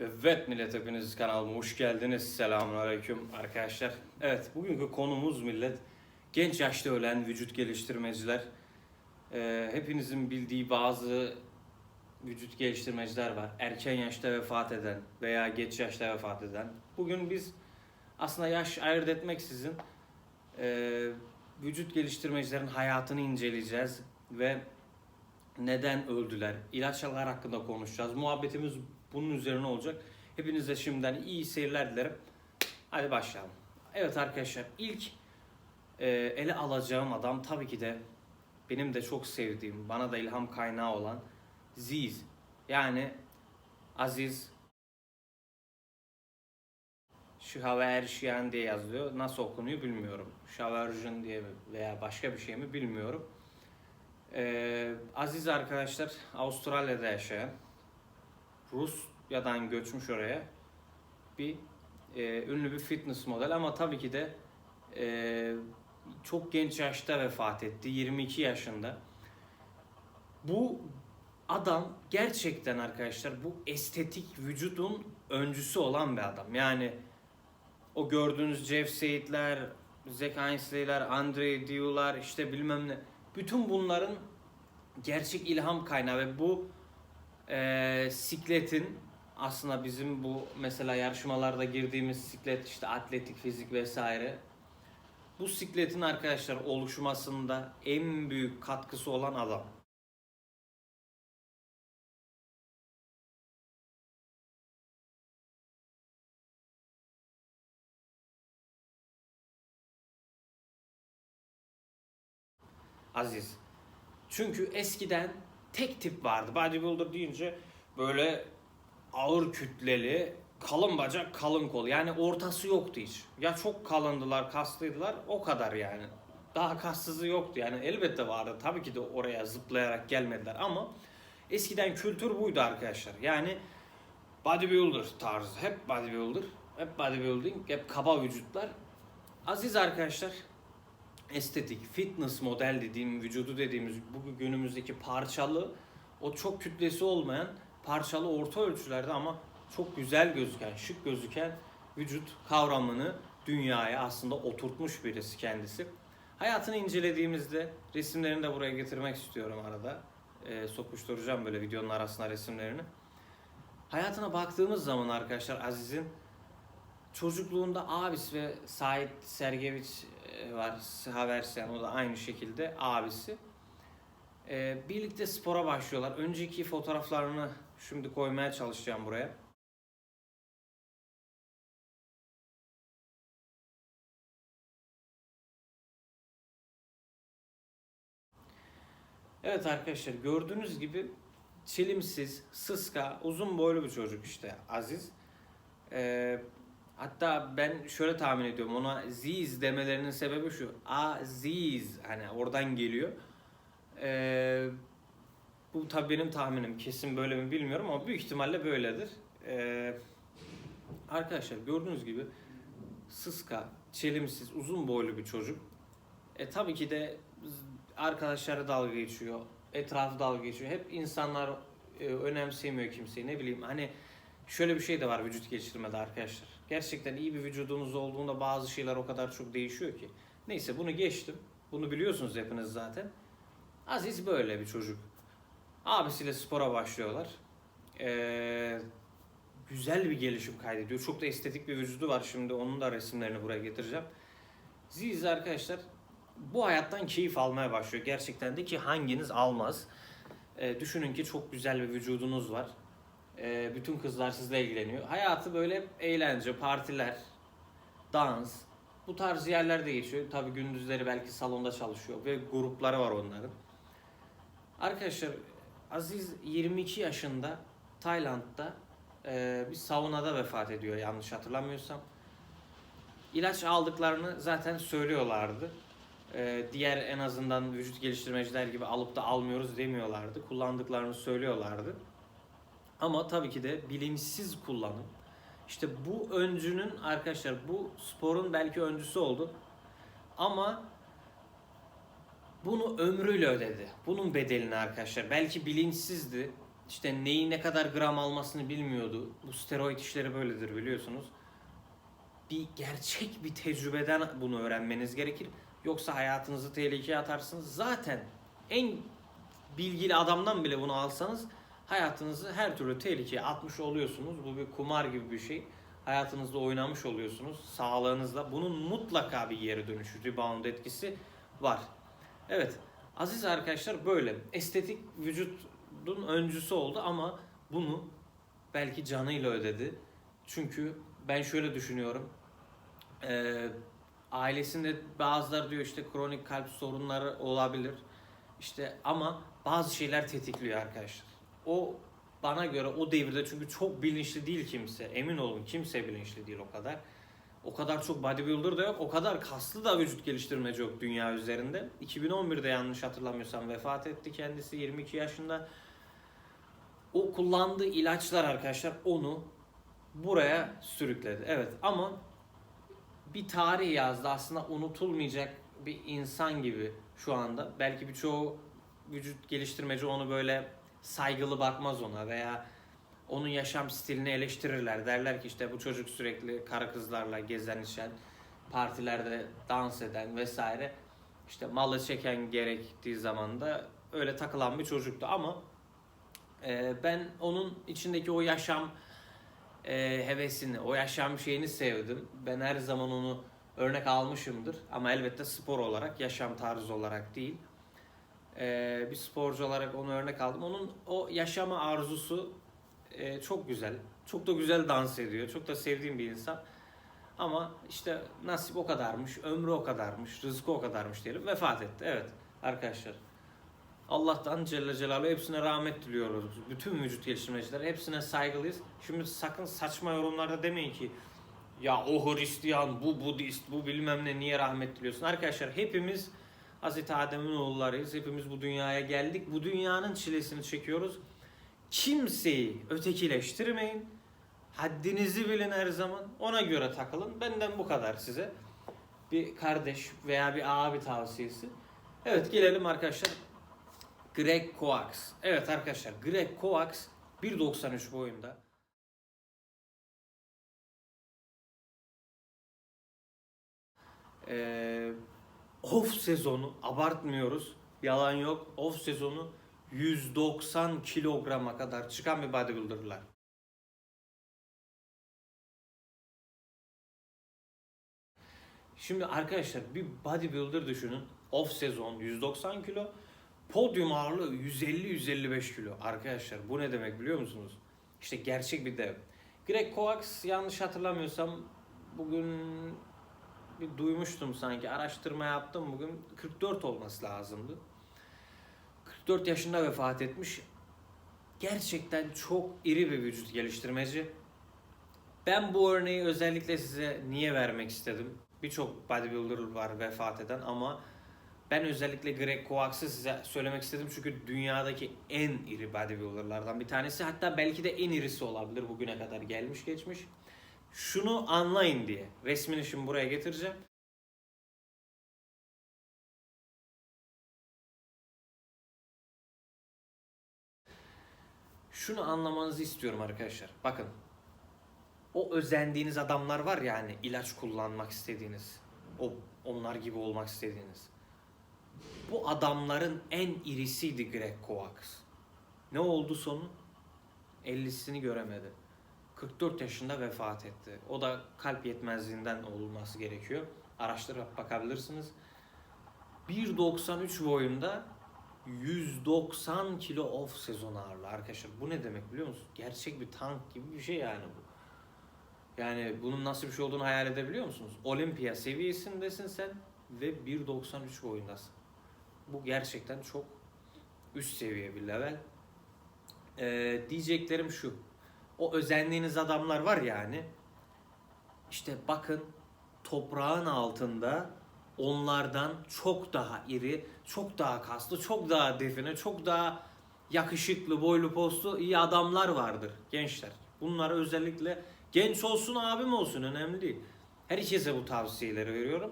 Evet millet hepiniz kanalıma hoş geldiniz. Selamun aleyküm arkadaşlar. Evet bugünkü konumuz millet genç yaşta ölen vücut geliştirmeciler. Ee, hepinizin bildiği bazı vücut geliştirmeciler var. Erken yaşta vefat eden veya geç yaşta vefat eden. Bugün biz aslında yaş ayırt etmeksizin e, vücut geliştirmecilerin hayatını inceleyeceğiz ve neden öldüler, ilaçlar hakkında konuşacağız. Muhabbetimiz bunun üzerine olacak. Hepinize şimdiden iyi seyirler dilerim. Hadi başlayalım. Evet arkadaşlar ilk e, ele alacağım adam tabii ki de benim de çok sevdiğim, bana da ilham kaynağı olan Ziz. Yani Aziz Şaverşiyan diye yazılıyor. Nasıl okunuyor bilmiyorum. Şaverjin diye veya başka bir şey mi bilmiyorum. Ee, Aziz arkadaşlar Avustralya'da yaşayan Rusya'dan göçmüş oraya bir e, ünlü bir fitness model ama tabii ki de e, çok genç yaşta vefat etti 22 yaşında. Bu adam gerçekten arkadaşlar bu estetik vücudun öncüsü olan bir adam. Yani o gördüğünüz Jeff Said'ler, Zack Ainsley'ler, Andre Diu'lar işte bilmem ne. Bütün bunların gerçek ilham kaynağı ve bu e, sikletin aslında bizim bu mesela yarışmalarda girdiğimiz siklet işte atletik fizik vesaire bu sikletin arkadaşlar oluşmasında en büyük katkısı olan adam. Aziz. Çünkü eskiden tek tip vardı. Bodybuilder deyince böyle ağır kütleli, kalın bacak, kalın kol. Yani ortası yoktu hiç. Ya çok kalındılar, kaslıydılar o kadar yani. Daha kassızı yoktu yani elbette vardı. Tabii ki de oraya zıplayarak gelmediler ama eskiden kültür buydu arkadaşlar. Yani bodybuilder tarzı. Hep bodybuilder. Hep bodybuilding. Hep kaba vücutlar. Aziz arkadaşlar estetik, fitness model dediğim, vücudu dediğimiz bu günümüzdeki parçalı, o çok kütlesi olmayan parçalı orta ölçülerde ama çok güzel gözüken, şık gözüken vücut kavramını dünyaya aslında oturtmuş birisi kendisi. Hayatını incelediğimizde resimlerini de buraya getirmek istiyorum arada. Ee, sokuşturacağım böyle videonun arasına resimlerini. Hayatına baktığımız zaman arkadaşlar Aziz'in çocukluğunda abisi ve Sait Sergeviç e, var. Haversen o da aynı şekilde abisi. E, birlikte spora başlıyorlar. Önceki fotoğraflarını şimdi koymaya çalışacağım buraya. Evet arkadaşlar gördüğünüz gibi çelimsiz, sıska, uzun boylu bir çocuk işte Aziz. Ee, hatta ben şöyle tahmin ediyorum ona Ziz demelerinin sebebi şu. Aziz hani oradan geliyor. Ee, bu tabii benim tahminim. Kesin böyle mi bilmiyorum ama büyük ihtimalle böyledir. Ee, arkadaşlar gördüğünüz gibi sıska, çelimsiz, uzun boylu bir çocuk. E tabii ki de arkadaşları dalga geçiyor. Etrafı dalga geçiyor. Hep insanlar e, önemsemiyor kimseyi. Ne bileyim hani şöyle bir şey de var vücut geliştirmede arkadaşlar. Gerçekten iyi bir vücudunuz olduğunda bazı şeyler o kadar çok değişiyor ki. Neyse bunu geçtim. Bunu biliyorsunuz hepiniz zaten. Aziz böyle bir çocuk. Abisiyle spora başlıyorlar. Ee, güzel bir gelişim kaydediyor. Çok da estetik bir vücudu var. Şimdi onun da resimlerini buraya getireceğim. Ziz arkadaşlar bu hayattan keyif almaya başlıyor. Gerçekten de ki hanginiz almaz. Ee, düşünün ki çok güzel bir vücudunuz var. Ee, bütün kızlar sizle ilgileniyor. Hayatı böyle eğlence, partiler, dans, bu tarz yerlerde geçiyor. Tabi gündüzleri belki salonda çalışıyor ve grupları var onların. Arkadaşlar Aziz 22 yaşında Tayland'da e, bir saunada vefat ediyor yanlış hatırlamıyorsam. İlaç aldıklarını zaten söylüyorlardı. E, diğer en azından vücut geliştirmeciler gibi alıp da almıyoruz demiyorlardı. Kullandıklarını söylüyorlardı. Ama tabii ki de bilinçsiz kullanım. İşte bu öncünün arkadaşlar bu sporun belki öncüsü oldu. Ama bunu ömrüyle ödedi. Bunun bedelini arkadaşlar. Belki bilinçsizdi. işte neyi ne kadar gram almasını bilmiyordu. Bu steroid işleri böyledir biliyorsunuz. Bir gerçek bir tecrübeden bunu öğrenmeniz gerekir. Yoksa hayatınızı tehlikeye atarsınız. Zaten en bilgili adamdan bile bunu alsanız hayatınızı her türlü tehlikeye atmış oluyorsunuz. Bu bir kumar gibi bir şey. Hayatınızda oynamış oluyorsunuz. Sağlığınızla. Bunun mutlaka bir yere dönüşü, rebound etkisi var. Evet. Aziz arkadaşlar böyle. Estetik vücudun öncüsü oldu ama bunu belki canıyla ödedi. Çünkü ben şöyle düşünüyorum. Ee, ailesinde bazıları diyor işte kronik kalp sorunları olabilir. İşte ama bazı şeyler tetikliyor arkadaşlar. O bana göre o devirde çünkü çok bilinçli değil kimse. Emin olun kimse bilinçli değil o kadar. O kadar çok bodybuilder da yok. O kadar kaslı da vücut geliştirmeci yok dünya üzerinde. 2011'de yanlış hatırlamıyorsam vefat etti kendisi 22 yaşında. O kullandığı ilaçlar arkadaşlar onu buraya sürükledi. Evet ama bir tarih yazdı aslında unutulmayacak bir insan gibi şu anda. Belki birçoğu vücut geliştirmeci onu böyle saygılı bakmaz ona veya onun yaşam stilini eleştirirler. Derler ki işte bu çocuk sürekli karı kızlarla gezen partilerde dans eden vesaire. İşte malı çeken gerektiği zaman da öyle takılan bir çocuktu ama e, ben onun içindeki o yaşam e, hevesini, o yaşam şeyini sevdim. Ben her zaman onu örnek almışımdır ama elbette spor olarak, yaşam tarzı olarak değil. E, bir sporcu olarak onu örnek aldım. Onun o yaşama arzusu e, çok güzel. Çok da güzel dans ediyor. Çok da sevdiğim bir insan. Ama işte nasip o kadarmış, ömrü o kadarmış, rızkı o kadarmış diyelim. Vefat etti. Evet arkadaşlar. Allah'tan Celle Celaluhu hepsine rahmet diliyoruz. Bütün vücut geliştirmeciler hepsine saygılıyız. Şimdi sakın saçma yorumlarda demeyin ki ya o Hristiyan, bu Budist, bu bilmem ne niye rahmet diliyorsun. Arkadaşlar hepimiz Hazreti Adem'in oğullarıyız. Hepimiz bu dünyaya geldik. Bu dünyanın çilesini çekiyoruz. Kimseyi ötekileştirmeyin. Haddinizi bilin her zaman. Ona göre takılın. Benden bu kadar size. Bir kardeş veya bir abi tavsiyesi. Evet gelelim arkadaşlar. Greg Kovacs. Evet arkadaşlar Greg Kovacs 1.93 boyunda. Ee, off sezonu abartmıyoruz. Yalan yok. Off sezonu 190 kilograma kadar çıkan bir bodybuilder'lar. Şimdi arkadaşlar bir bodybuilder düşünün. Off sezon 190 kilo. Podyum ağırlığı 150-155 kilo. Arkadaşlar bu ne demek biliyor musunuz? İşte gerçek bir dev. Greg Kovacs yanlış hatırlamıyorsam bugün bir duymuştum sanki. Araştırma yaptım bugün. 44 olması lazımdı. 44 yaşında vefat etmiş. Gerçekten çok iri bir vücut geliştirmeci. Ben bu örneği özellikle size niye vermek istedim? Birçok bodybuilder var vefat eden ama ben özellikle Greg Kovacs'ı size söylemek istedim çünkü dünyadaki en iri bodybuilderlardan bir tanesi. Hatta belki de en irisi olabilir bugüne kadar gelmiş geçmiş. Şunu anlayın diye. Resmini şimdi buraya getireceğim. Şunu anlamanızı istiyorum arkadaşlar. Bakın. O özendiğiniz adamlar var ya hani ilaç kullanmak istediğiniz. O onlar gibi olmak istediğiniz. Bu adamların en irisiydi Greg Kovacs. Ne oldu sonu? 50'sini göremedi. 44 yaşında vefat etti. O da kalp yetmezliğinden olması gerekiyor. Araştırıp bakabilirsiniz. 1.93 boyunda 190 kilo off sezon ağırlığı arkadaşlar. Bu ne demek biliyor musun? Gerçek bir tank gibi bir şey yani bu. Yani bunun nasıl bir şey olduğunu hayal edebiliyor musunuz? Olimpiya seviyesindesin sen ve 1.93 boyundasın. Bu gerçekten çok üst seviye bir level. Ee, diyeceklerim şu. O özendiğiniz adamlar var yani. İşte bakın toprağın altında onlardan çok daha iri, çok daha kaslı, çok daha define, çok daha yakışıklı, boylu postlu iyi adamlar vardır gençler. Bunlara özellikle genç olsun abim olsun önemli değil. Herkese bu tavsiyeleri veriyorum.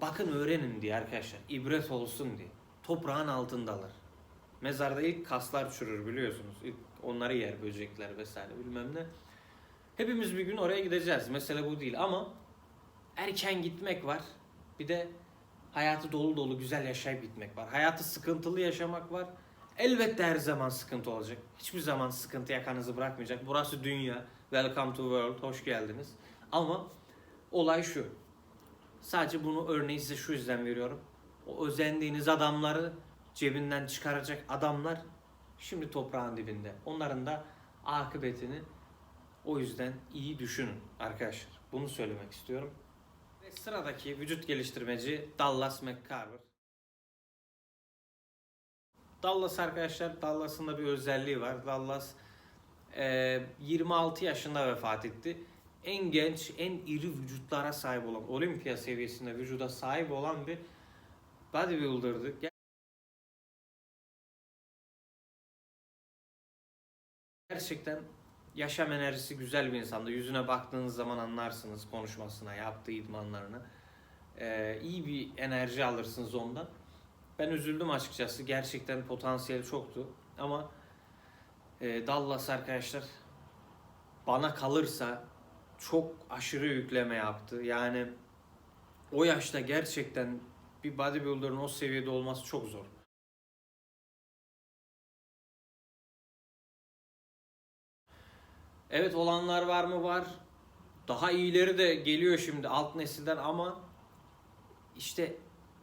Bakın öğrenin diye arkadaşlar. ibret olsun diye. Toprağın altındalar. Mezarda ilk kaslar çürür biliyorsunuz. İlk Onları yer böcekler vesaire bilmem ne. Hepimiz bir gün oraya gideceğiz. Mesele bu değil ama erken gitmek var. Bir de hayatı dolu dolu güzel yaşayıp gitmek var. Hayatı sıkıntılı yaşamak var. Elbette her zaman sıkıntı olacak. Hiçbir zaman sıkıntı yakanızı bırakmayacak. Burası dünya. Welcome to world. Hoş geldiniz. Ama olay şu. Sadece bunu örneği size şu yüzden veriyorum. O özendiğiniz adamları cebinden çıkaracak adamlar şimdi toprağın dibinde. Onların da akıbetini o yüzden iyi düşünün arkadaşlar. Bunu söylemek istiyorum. Ve sıradaki vücut geliştirmeci Dallas McCarver. Dallas arkadaşlar, Dallas'ın da bir özelliği var. Dallas eee, 26 yaşında vefat etti. En genç, en iri vücutlara sahip olan, olimpiya seviyesinde vücuda sahip olan bir bodybuilder'dı. Gerçekten yaşam enerjisi güzel bir insandı. Yüzüne baktığınız zaman anlarsınız konuşmasına, yaptığı idmanlarını. Ee, iyi bir enerji alırsınız ondan. Ben üzüldüm açıkçası. Gerçekten potansiyeli çoktu. Ama e, Dallas arkadaşlar bana kalırsa çok aşırı yükleme yaptı. Yani o yaşta gerçekten bir bodybuilder'ın o seviyede olması çok zor. Evet olanlar var mı var. Daha iyileri de geliyor şimdi alt nesilden ama işte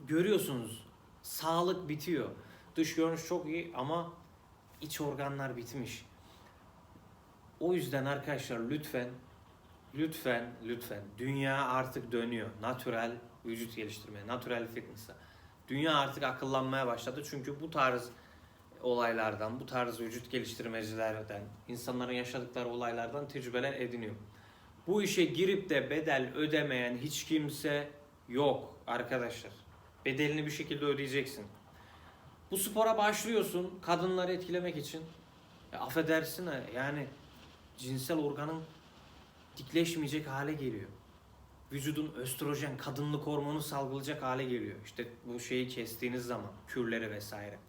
görüyorsunuz sağlık bitiyor. Dış görünüş çok iyi ama iç organlar bitmiş. O yüzden arkadaşlar lütfen lütfen lütfen dünya artık dönüyor. Natural vücut geliştirmeye, natural fitness'a. Dünya artık akıllanmaya başladı çünkü bu tarz olaylardan, bu tarz vücut geliştirmecilerden, insanların yaşadıkları olaylardan tecrübeler ediniyor. Bu işe girip de bedel ödemeyen hiç kimse yok arkadaşlar. Bedelini bir şekilde ödeyeceksin. Bu spora başlıyorsun kadınları etkilemek için. Ya affedersin ha, yani cinsel organın dikleşmeyecek hale geliyor. Vücudun östrojen, kadınlık hormonu salgılayacak hale geliyor. İşte bu şeyi kestiğiniz zaman, kürleri vesaire.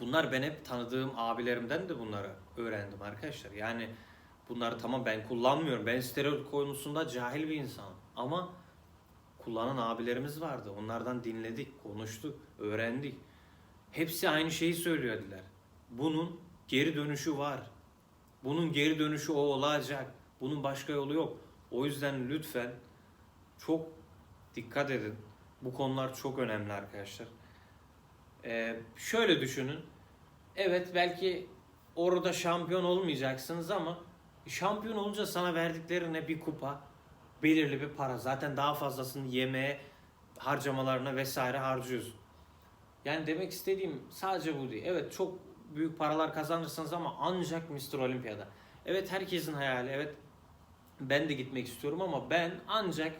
Bunlar ben hep tanıdığım abilerimden de bunları öğrendim arkadaşlar. Yani bunları tamam ben kullanmıyorum. Ben steroid konusunda cahil bir insanım. Ama kullanan abilerimiz vardı. Onlardan dinledik, konuştuk, öğrendik. Hepsi aynı şeyi söylüyordular. Bunun geri dönüşü var. Bunun geri dönüşü o olacak. Bunun başka yolu yok. O yüzden lütfen çok dikkat edin. Bu konular çok önemli arkadaşlar. Ee, şöyle düşünün. Evet belki orada şampiyon olmayacaksınız ama şampiyon olunca sana verdikleri ne bir kupa, belirli bir para. Zaten daha fazlasını yemeğe, harcamalarına vesaire harcıyorsun. Yani demek istediğim sadece bu değil. Evet çok büyük paralar kazanırsınız ama ancak Mr. Olimpiyada. Evet herkesin hayali. Evet ben de gitmek istiyorum ama ben ancak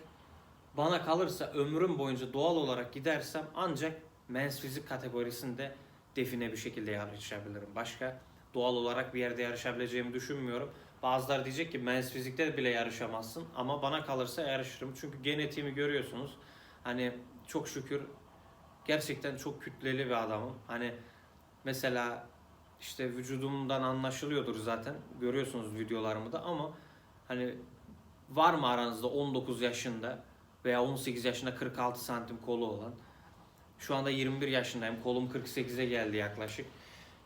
bana kalırsa ömrüm boyunca doğal olarak gidersem ancak men's fizik kategorisinde define bir şekilde yarışabilirim. Başka doğal olarak bir yerde yarışabileceğimi düşünmüyorum. Bazıları diyecek ki men's fizikte bile yarışamazsın ama bana kalırsa yarışırım. Çünkü genetiğimi görüyorsunuz. Hani çok şükür gerçekten çok kütleli bir adamım. Hani mesela işte vücudumdan anlaşılıyordur zaten. Görüyorsunuz videolarımı da ama hani var mı aranızda 19 yaşında veya 18 yaşında 46 santim kolu olan? Şu anda 21 yaşındayım. Kolum 48'e geldi yaklaşık.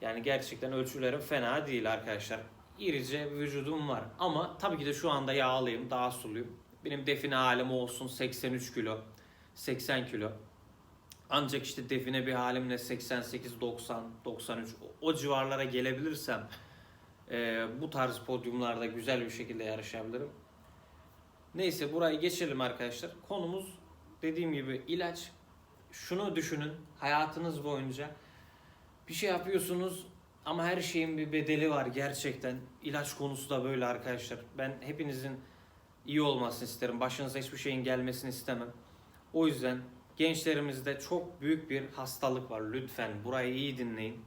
Yani gerçekten ölçülerim fena değil arkadaşlar. İrice vücudum var. Ama tabii ki de şu anda yağlıyım, daha suluyum. Benim define halim olsun 83 kilo, 80 kilo. Ancak işte define bir halimle 88, 90, 93 o, civarlara gelebilirsem e, bu tarz podyumlarda güzel bir şekilde yarışabilirim. Neyse burayı geçelim arkadaşlar. Konumuz dediğim gibi ilaç. Şunu düşünün hayatınız boyunca bir şey yapıyorsunuz ama her şeyin bir bedeli var gerçekten. İlaç konusu da böyle arkadaşlar. Ben hepinizin iyi olmasını isterim. Başınıza hiçbir şeyin gelmesini istemem. O yüzden gençlerimizde çok büyük bir hastalık var. Lütfen burayı iyi dinleyin.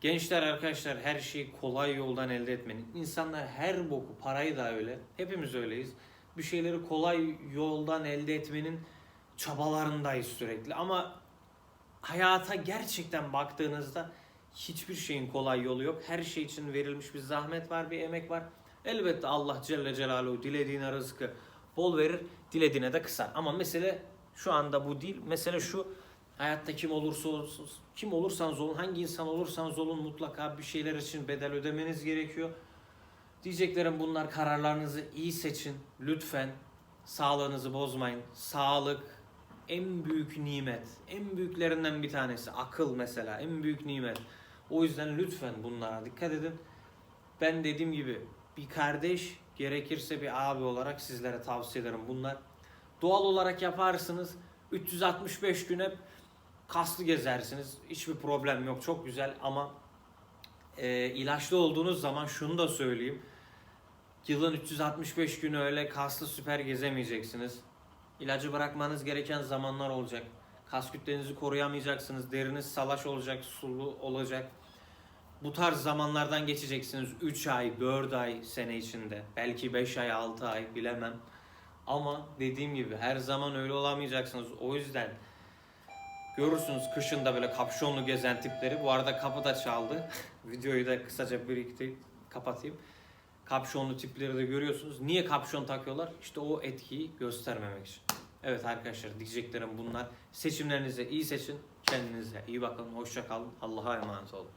Gençler arkadaşlar her şeyi kolay yoldan elde etmenin. İnsanlar her boku, parayı da öyle. Hepimiz öyleyiz. Bir şeyleri kolay yoldan elde etmenin çabalarındayız sürekli. Ama hayata gerçekten baktığınızda Hiçbir şeyin kolay yolu yok. Her şey için verilmiş bir zahmet var, bir emek var. Elbette Allah Celle Celaluhu dilediğine rızkı bol verir, dilediğine de kısar. Ama mesele şu anda bu değil. Mesele şu hayatta kim olursa olsun, kim olursanız olun, hangi insan olursanız olun mutlaka bir şeyler için bedel ödemeniz gerekiyor. Diyeceklerim bunlar kararlarınızı iyi seçin. Lütfen sağlığınızı bozmayın. Sağlık en büyük nimet. En büyüklerinden bir tanesi. Akıl mesela en büyük nimet. O yüzden lütfen bunlara dikkat edin. Ben dediğim gibi bir kardeş gerekirse bir abi olarak sizlere tavsiye ederim bunlar. Doğal olarak yaparsınız. 365 gün hep kaslı gezersiniz. Hiçbir problem yok. Çok güzel ama e, ilaçlı olduğunuz zaman şunu da söyleyeyim. Yılın 365 günü öyle kaslı süper gezemeyeceksiniz. İlacı bırakmanız gereken zamanlar olacak. Kas kütlenizi koruyamayacaksınız. Deriniz salaş olacak, sulu olacak. Bu tarz zamanlardan geçeceksiniz. 3 ay, 4 ay sene içinde. Belki 5 ay, 6 ay bilemem. Ama dediğim gibi her zaman öyle olamayacaksınız. O yüzden görürsünüz kışında böyle kapşonlu gezen tipleri. Bu arada kapı da çaldı. Videoyu da kısaca biriktirip kapatayım. Kapşonlu tipleri de görüyorsunuz. Niye kapşon takıyorlar? İşte o etkiyi göstermemek için. Evet arkadaşlar diyeceklerim bunlar. Seçimlerinizi iyi seçin. Kendinize iyi bakın. Hoşça kalın. Allah'a emanet olun.